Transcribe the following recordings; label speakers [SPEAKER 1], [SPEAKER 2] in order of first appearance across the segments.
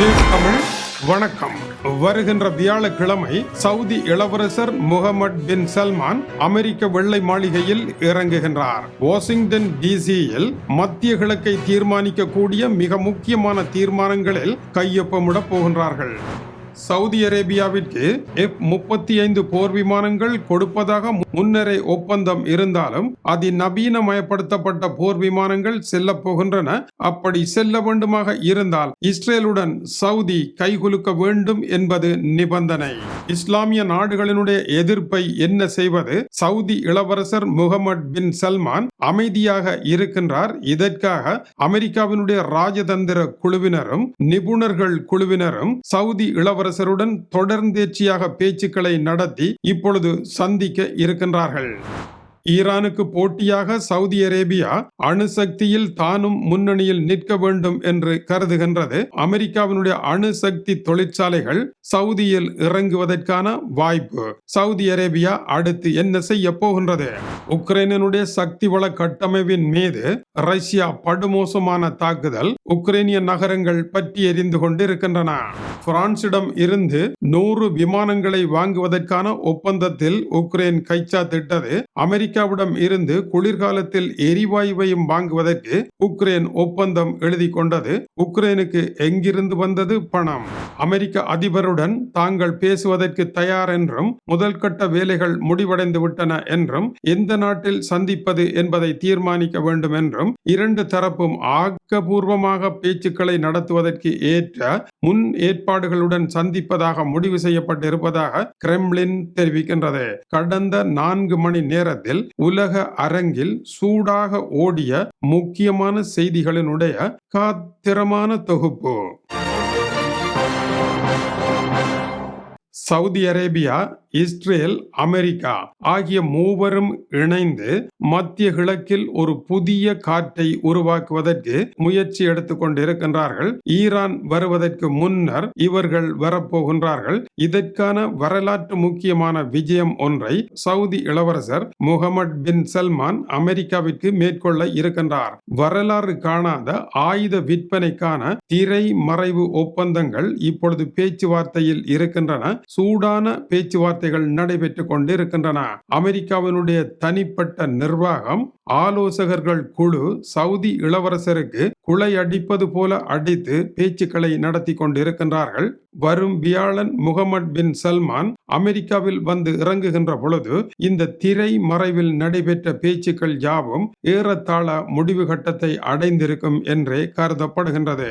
[SPEAKER 1] தமிழ். வணக்கம். வருகின்ற வியாழக்கிழமை சவுதி இளவரசர் முகமது பின் சல்மான் அமெரிக்க வெள்ளை மாளிகையில் இறங்குகின்றார். வாஷிங்டன் டிசியில் மத்திய கிழக்கை தீர்மானிக்கக்கூடிய மிக முக்கியமான தீர்மானங்களில் கையொப்பமிடப் போகின்றார்கள். சவுதி அரேபியாவிற்கு எஃப் முப்பத்தி ஐந்து போர் விமானங்கள் கொடுப்பதாக முன்னரே ஒப்பந்தம் இருந்தாலும் அதிநவீனமயப்படுத்தப்பட்ட போர் விமானங்கள் செல்ல போகின்றன. அப்படி செல்ல வேண்டுமாக இருந்தால் இஸ்ரேலுடன் சவுதி கைகுலுக்க வேண்டும் என்பது நிபந்தனை. இஸ்லாமிய நாடுகளினுடைய எதிர்ப்பை என்ன செய்வது? சவுதி இளவரசர் முகமது பின் சல்மான் அமைதியாக இருக்கின்றார். இதற்காக அமெரிக்காவினுடைய ராஜதந்திர குழுவினரும் நிபுணர்கள் குழுவினரும் சவுதி இளவரசருடன் தொடர்ந்தேர்ச்சியாக பேச்சுக்களை நடத்தி இப்பொழுது சந்திக்க இருக்கின்றார்கள். ஈரானுக்கு போட்டியாக சவுதி அரேபியா அணுசக்தியில் தானும் முன்னணியில் நிற்க வேண்டும் என்று கருதுகின்றது. அமெரிக்காவினுடைய அணுசக்தி தொழிற்சாலைகள் சவுதியில் இறங்குவதற்கான வாய்ப்பு. சவுதி அரேபியா அடுத்து என்ன செய்ய போகின்றது? உக்ரைனுடைய சக்தி வள கட்டமைப்பின் மீது ரஷ்யா படுமோசமான தாக்குதல் உக்ரைனிய நகரங்கள் பற்றி எரிந்து கொண்டிருக்கின்றன. பிரான்சிடம் இருந்து நூறு விமானங்களை வாங்குவதற்கான ஒப்பந்தத்தில் உக்ரைன் கைச்சாத்திட்டது அமெரிக்காவிடம் இருந்து குளிர்காலத்தில் எரிவாயுவையும் வாங்குவதற்கு உக்ரைன் ஒப்பந்தம் எழுதி கொண்டது. உக்ரைனுக்கு எங்கிருந்து வந்தது பணம்? அமெரிக்க அதிபருடன் தாங்கள் பேசுவதற்கு தயார் என்றும் முதல் கட்ட வேலைகள் முடிவடைந்து விட்டன என்றும் எந்த நாட்டில் சந்திப்பது என்பதை தீர்மானிக்க வேண்டும் என்றும் இரண்டு தரப்பும் ஆக்கபூர்வமாக பேச்சுக்களை நடத்துவதற்கு ஏற்ற முன் ஏற்பாடுகளுடன் சந்திப்பதாக முடிவு செய்யப்பட்டிருப்பதாக கிரெம்ளின் தெரிவிக்கின்றது. கடந்த நான்கு மணி நேரத்தில் உலக அரங்கில் சூடாக ஓடிய முக்கியமான செய்திகளினுடைய காத்திரமான தொகுப்பு. சவுதி அரேபியா இஸ்ரேல் அமெரிக்கா ஆகிய மூவரும் இணைந்து மத்திய கிழக்கில் ஒரு புதிய காற்றை உருவாக்குவதற்கு முயற்சி எடுத்துக் கொண்டிருக்கின்றார்கள். ஈரான் வருவதற்கு முன்னர் இவர்கள் வரப்போகின்றார்கள். இதற்கான வரலாற்று முக்கியமான விஜயம் ஒன்றை சவுதி இளவரசர் முகமது பின் சல்மான் அமெரிக்காவிற்கு மேற்கொள்ள இருக்கின்றார். வரலாறு காணாத ஆயுத விற்பனைக்கான திரை மறைவு ஒப்பந்தங்கள் இப்பொழுது பேச்சுவார்த்தையில் இருக்கின்றன. சூடான பேச்சுவார்த்தைகள் நடைபெற்றுக் கொண்டிருக்கின்றன. அமெரிக்காவினுடைய தனிப்பட்ட நிர்வாகம் ஆலோசகர்கள் குழு சவுதி இளவரசருக்கு குலை அடிப்பது போல அடித்து பேச்சுக்களை நடத்தி கொண்டிருக்கின்றார்கள். வரும் வியாழன் முகமது பின் சல்மான் அமெரிக்காவில் வந்து இறங்குகின்ற பொழுது இந்த திரை மறைவில் நடைபெற்ற பேச்சுக்கள் யாவும் ஏறத்தாழ முடிவு கட்டத்தை அடைந்திருக்கும் என்றே கருதப்படுகின்றது.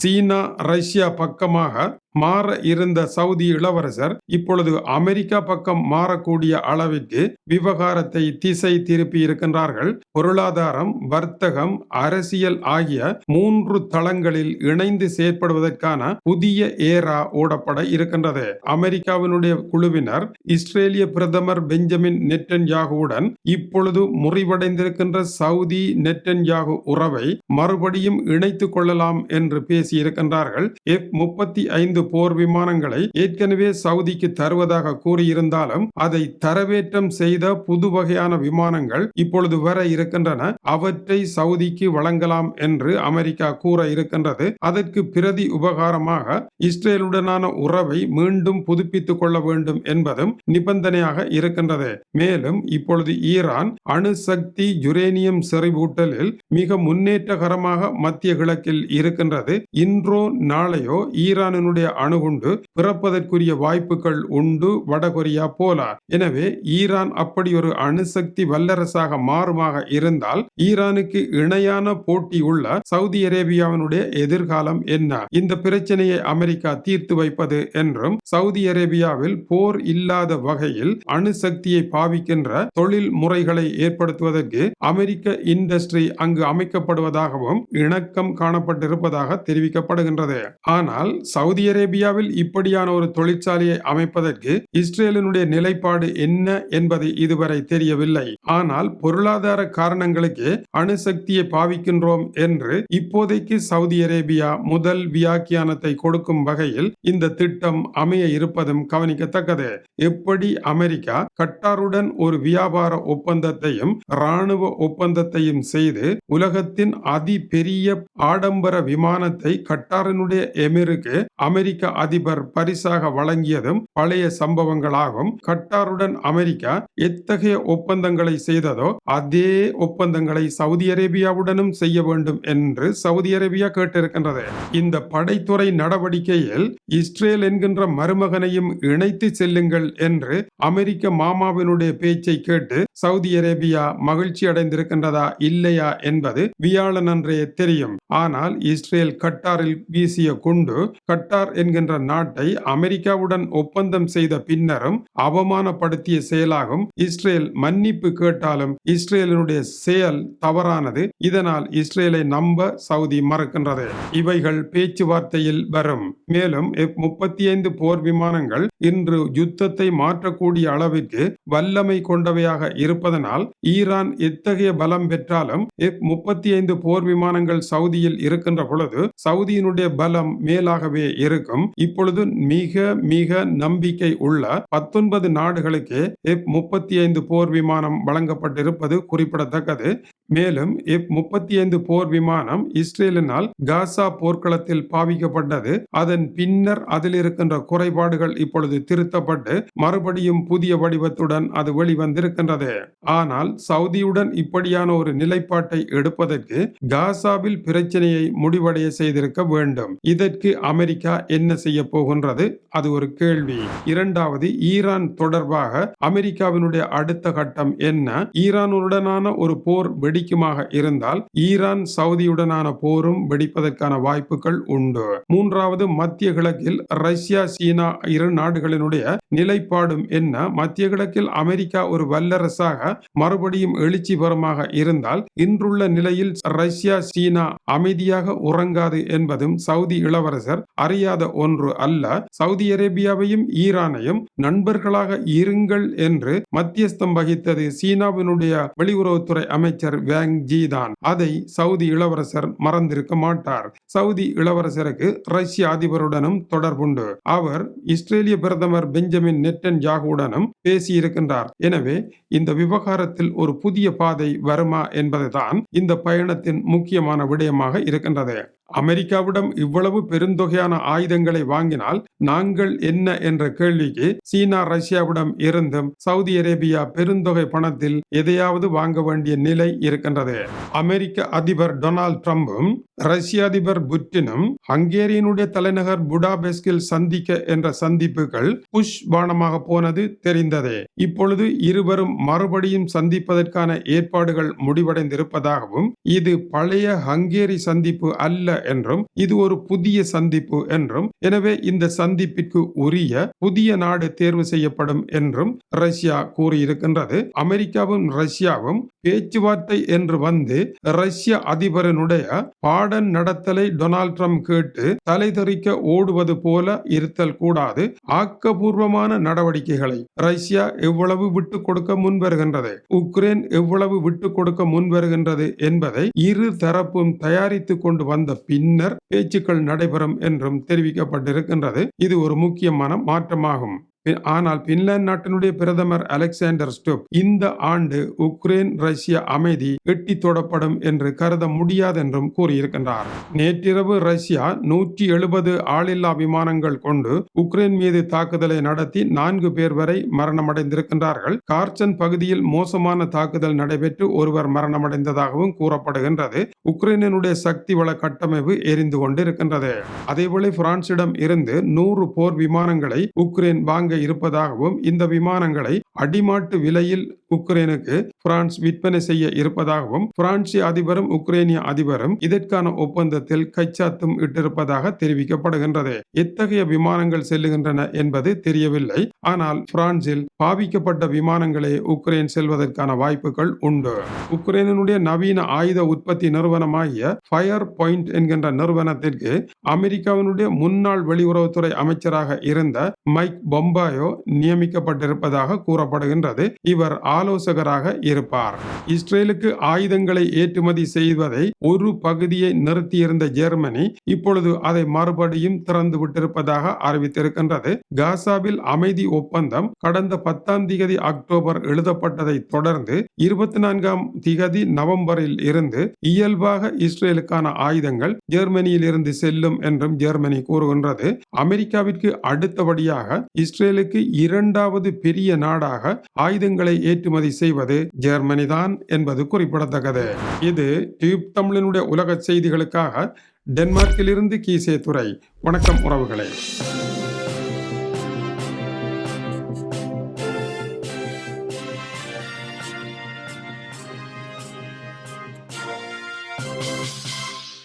[SPEAKER 1] சீனா ரஷ்யா பக்கமாக மாற இருந்த சவுதி இளவரசர் இப்பொழுது அமெரிக்கா பக்கம் மாறக்கூடிய அளவிற்கு விவகாரத்தை திசை திருப்பி இருக்கின்றார்கள். பொருளாதாரம் வர்த்தகம் அரசியல் ஆகிய மூன்று தளங்களில் இணைந்து செயற்படுவதற்கான புதிய ஏரா ஓடப்பட இருக்கின்றது. அமெரிக்காவினுடைய குழுவினர் இஸ்ரேலிய பிரதமர் பெஞ்சமின் நெட்டன் யாகுவுடன் இப்பொழுது முறிவடைந்திருக்கின்ற சவுதி நெட்டன் யாகு உறவை மறுபடியும் இணைத்துக் கொள்ளலாம் என்று பேசியிருக்கின்றார்கள். எஃப் முப்பத்தி ஐந்து போர் விமானங்களை ஏற்கனவே சவுதிக்கு தருவதாக கூறியிருந்தாலும் அதை தரவேற்றம் செய்த புது வகையான விமானங்கள் இப்பொழுது வர இருக்கின்றன. அவற்றை சவுதிக்கு வழங்கலாம் என்று அமெரிக்கா கூற இருக்கின்றது. அதற்கு பிரதி உபகாரமாக இஸ்ரேலுடனான உறவை மீண்டும் புதுப்பித்துக் கொள்ள வேண்டும் என்பதும் நிபந்தனையாக இருக்கின்றது. மேலும் இப்பொழுது ஈரான் அணுசக்தி யுரேனியம் செறிவூட்டலில் மிக முன்னேற்றகரமாக மத்திய கிழக்கில் இருக்கின்றது. இன்றோ நாளையோ ஈரானினுடைய அணுகுண்டு பிறப்பதற்குரிய வாய்ப்புகள் உண்டு வடகொரியா போல. எனவே ஈரான் அப்படி ஒரு அணுசக்தி வல்லரசாக மாறுமாக இருந்தால் ஈரானுக்கு இணையான போட்டி உள்ள சவுதி அரேபியாவினுடைய எதிர்காலம் என்ன? இந்த பிரச்சனையை அமெரிக்கா தீர்த்து வைப்பது என்றும் சவுதி அரேபியாவில் போர் இல்லாத வகையில் அணுசக்தியை பாவிக்கின்ற தொழில் முறைகளை ஏற்படுத்துவதற்கு அமெரிக்க இண்டஸ்ட்ரி அங்கு அமைக்கப்படுவதாகவும் இணக்கம் காணப்பட்டிருப்பதாக தெரிவிக்கப்படுகின்றது. ஆனால் சவுதி அரேபியாவில் இப்படியான ஒரு தொழிற்சாலையை அமைப்பதற்கு இஸ்ரேலினுடைய நிலைப்பாடு என்ன என்பது இதுவரை தெரியவில்லை. ஆனால் பொருளாதார காரணங்களுக்கு அணுசக்தியை பாவிக்கின்றோம் என்று இப்போதைக்கு சவுதி அரேபியா முதல் வியாக்கியானத்தை கொடுக்கும் வகையில் இந்த திட்டம் அமைய இருப்பதும் கவனிக்கத்தக்கது. எப்படி அமெரிக்கா கட்டாருடன் ஒரு வியாபார ஒப்பந்தத்தையும் ராணுவ ஒப்பந்தத்தையும் செய்து உலகத்தின் அதி பெரிய ஆடம்பர விமானத்தை கட்டாரினுடைய எமிருக்கு அமெரிக்க அதிபர் பரிசாக வழங்கியதும் பழைய சம்பவங்களாகும். கட்டாருடன் அமெரிக்கா எத்தகைய ஒப்பந்தங்களை செய்ததோ அதே ஒப்பந்தங்களை சவுதி அரேபியாவுடனும் செய்ய வேண்டும் என்று சவுதி அரேபியா கேட்டிருக்கின்றது. இந்த படைத்துறை நடவடிக்கையில் இஸ்ரேல் என்கின்ற மருமகனையும் இணைத்து செல்லுங்கள் என்று அமெரிக்க மாமாவினுடைய பேச்சை கேட்டு சவுதி அரேபியா மகிழ்ச்சி அடைந்திருக்கின்றதா இல்லையா என்பது வியாழன் அன்றே தெரியும். ஆனால் இஸ்ரேல் கட்டாரில் வீசிய குண்டு கட்டார் என்கின்ற நாட்டை அமெரிக்காவுடன் ஒப்பந்தம் செய்த பின்னரும் அவமானப்படுத்திய செயலாகும் இஸ்ரேல் மன்னிப்பு கேட்டாலும் இஸ்ரேலினுடைய செயல் தவறானது. இதனால் இஸ்ரேலை நம்ப சவுதி மறுக்கின்றது. இவைகள் பேச்சுவார்த்தையில் வரும். மேலும் முப்பத்தி ஐந்து போர் விமானங்கள் இன்று யுத்தத்தை மாற்றக்கூடிய அளவிற்கு வல்லமை கொண்டவையாக இருப்பதனால் ஈரான் எத்தகைய பலம் பெற்றாலும் எஃப் முப்பத்தி ஐந்து போர் விமானங்கள் சவுதியில் இருக்கின்ற பொழுது சவுதியினுடைய பலம் மேலாகவே இருக்கும். இப்பொழுது மிக மிக நம்பிக்கை உள்ள பத்தொன்பது நாடுகளுக்கு எஃப் முப்பத்தி ஐந்து போர் விமானம் வழங்கப்பட்டிருப்பது குறிப்பிடத்தக்கது. மேலும் எஃப் முப்பத்தி ஐந்து போர் விமானம் இஸ்ரேலினால் காசா போர்க்களத்தில் பாவிக்கப்பட்டது. அதன் பின்னர் அதில் இருக்கின்ற குறைபாடுகள் இப்பொழுது திருத்தப்பட்டு மறுபடியும் புதிய வடிவத்துடன் அது வெளிவந்திருக்கின்றது. ஆனால் சவுதியுடன் இப்படியான ஒரு நிலைப்பாட்டை எடுப்பதற்கு காசாவில் பிரச்சனையை முடிவடைய செய்திருக்க வேண்டும். இதற்கு அமெரிக்கா என்ன செய்ய போகின்றது? அது ஒரு கேள்வி. இரண்டாவது ஈரான் தொடர்பாக அமெரிக்காவினுடைய அடுத்த கட்டம் என்ன? ஈரானுடனான ஒரு போர் வெடி வெடிக்குமாக இருந்தால் ஈரான் சவுதியுடனான போரும் வெடிப்பதற்கான வாய்ப்புகள் உண்டு. மூன்றாவது மத்திய கிழக்கில் ரஷ்யா சீனா இரு நாடுகளினுடைய நிலைப்பாடும் என்ன? மத்திய கிழக்கில் அமெரிக்கா ஒரு வல்லரசாக மறுபடியும் எழுச்சிபரமாக இருந்தால் இன்றுள்ள நிலையில் ரஷ்யா சீனா அமைதியாக உறங்காது என்பதும் சவுதி இளவரசர் அறியாத ஒன்று அல்ல. சவுதி அரேபியாவையும் ஈரானையும் நண்பர்களாக இருங்கள் என்று மத்தியஸ்தம் வகித்தது சீனாவினுடைய வெளியுறவுத்துறை அமைச்சர் வேங்ஜி தான் அதை சவுதி இளவரசர் மறந்திருக்க மாட்டார். சவுதி இளவரசருக்கு ரஷ்ய அதிபருடனும் தொடர்புண்டு. அவர் இஸ்ரேலிய பிரதமர் பெஞ்சமின் நெட்டன் ஜாகுடனும் பேசியிருக்கின்றார். எனவே இந்த விவகாரத்தில் ஒரு புதிய பாதை வருமா என்பதுதான் இந்த பயணத்தின் முக்கியமான விடயமாக இருக்கின்றது. அமெரிக்காவிடம் இவ்வளவு பெருந்தொகையான ஆயுதங்களை வாங்கினால் நாங்கள் என்ன என்ற கேள்விக்கு சீனா ரஷ்யாவிடம் இருந்தும் சவுதி அரேபியா பெருந்தொகை பணத்தில் எதையாவது வாங்க வேண்டிய நிலை இருக்கு இருக்கின்றது அமெரிக்க அதிபர் டொனால்ட் ட்ரம்பும் ரஷ்ய அதிபர் புட்டினும் ஹங்கேரியனுடைய தலைநகர் புடாபெஸ்கில் சந்திக்க என்ற சந்திப்புகள் புஷ் பானமாக போனது தெரிந்தது. இப்பொழுது இருவரும் மறுபடியும் சந்திப்பதற்கான ஏற்பாடுகள் முடிவடைந்திருப்பதாகவும் இது பழைய ஹங்கேரி சந்திப்பு அல்ல என்றும் இது ஒரு புதிய சந்திப்பு என்றும் எனவே இந்த சந்திப்பிற்கு உரிய புதிய நாடு தேர்வு செய்யப்படும் என்றும் ரஷ்யா கூறியிருக்கின்றது. அமெரிக்காவும் ரஷ்யாவும் பேச்சுவார்த்தை என்று வந்து ரஷ்ய அதிபரனுடைய பாடன் நடத்தலை டொனால்ட் ட்ரம்ப் கேட்டு தலைதறிக்க ஓடுவது போல இருத்தல் கூடாது. ஆக்கபூர்வமான நடவடிக்கைகளை ரஷ்யா எவ்வளவு விட்டு கொடுக்க முன்வருகின்றது? உக்ரைன் எவ்வளவு விட்டு கொடுக்க முன்வருகின்றது என்பதை இரு தரப்பும் தயாரித்துக் கொண்டு வந்த பின்னர் பேச்சுக்கள் நடைபெறும் என்றும் தெரிவிக்கப்பட்டிருக்கின்றது. இது ஒரு முக்கியமான மாற்றமாகும். ஆனால் பின்லாந்து நாட்டினுடைய பிரதமர் அலெக்சாண்டர் ஸ்டோப் இந்த ஆண்டு உக்ரைன் ரஷ்ய அமைதி எட்டி தொடப்படும் என்று கருத முடியாது என்றும் கூறியிருக்கின்றார். நேற்றிரவு ரஷ்யா நூற்றி எழுபது ஆளில்லா விமானங்கள் கொண்டு உக்ரைன் மீது தாக்குதலை நடத்தி நான்கு பேர் வரை மரணமடைந்திருக்கின்றார்கள். கார்ச்சன் பகுதியில் மோசமான தாக்குதல் நடைபெற்று ஒருவர் மரணமடைந்ததாகவும் கூறப்படுகின்றது. உக்ரைனுடைய சக்தி வள கட்டமைப்பு எரிந்து கொண்டிருக்கின்றது. அதேபோல பிரான்சிடம் இருந்து நூறு போர் விமானங்களை உக்ரைன் வாங்க இருப்பதாகவும் இந்த விமானங்களை அடிமாட்டு விலையில் உக்ரைனுக்கு பிரான்ஸ் விற்பனை செய்ய இருப்பதாகவும் பிரான்சி அதிபரும் உக்ரைனிய அதிபரும் இதற்கான ஒப்பந்தத்தில் கைச்சாத்தும் இட்டிருப்பதாக தெரிவிக்கப்படுகின்றது. எத்தகைய விமானங்கள் செல்லுகின்றன என்பது தெரியவில்லை. ஆனால் பிரான்சில் பாவிக்கப்பட்ட விமானங்களே உக்ரைன் செல்வதற்கான வாய்ப்புகள் உண்டு. உக்ரைனுடைய நவீன ஆயுத உற்பத்தி நிறுவனமாகிய ஃபயர் பாயிண்ட் என்கின்ற நிறுவனத்திற்கு அமெரிக்காவினுடைய முன்னாள் வெளியுறவுத்துறை அமைச்சராக இருந்த மைக் பொம்பாயோ நியமிக்கப்பட்டிருப்பதாக கூறப்படுகின்றது இவர் ஆலோசகராக இருப்பார். இஸ்ரேலுக்கு ஆயுதங்களை ஏற்றுமதி செய்வதை ஒரு பகுதியை நிறுத்தியிருந்த ஜெர்மனி இப்பொழுது அதை மறுபடியும் திறந்து விட்டிருப்பதாக அறிவித்திருக்கின்றது. காசாவில் அமைதி ஒப்பந்தம் கடந்த பத்தாம் திகதி அக்டோபர் எழுதப்பட்டதை தொடர்ந்து இருபத்தி நான்காம் திகதி நவம்பரில் இருந்து இயல்பாக இஸ்ரேலுக்கான ஆயுதங்கள் ஜெர்மனியில் இருந்து செல்லும் என்றும் ஜெர்மனி கூறுகின்றது. அமெரிக்காவிற்கு அடுத்தபடியாக இஸ்ரேலுக்கு இரண்டாவது பெரிய நாடாக ஆயுதங்களை ஏற்றுமதி செய்வது ஜெர்மனி தான் என்பது குறிப்பிடத்தக்கது. இது டியூப் தமிழனுடைய உலக செய்திகளுக்காக டென்மார்க்கிலிருந்து கீசே துறை வணக்கம் உறவுகளே.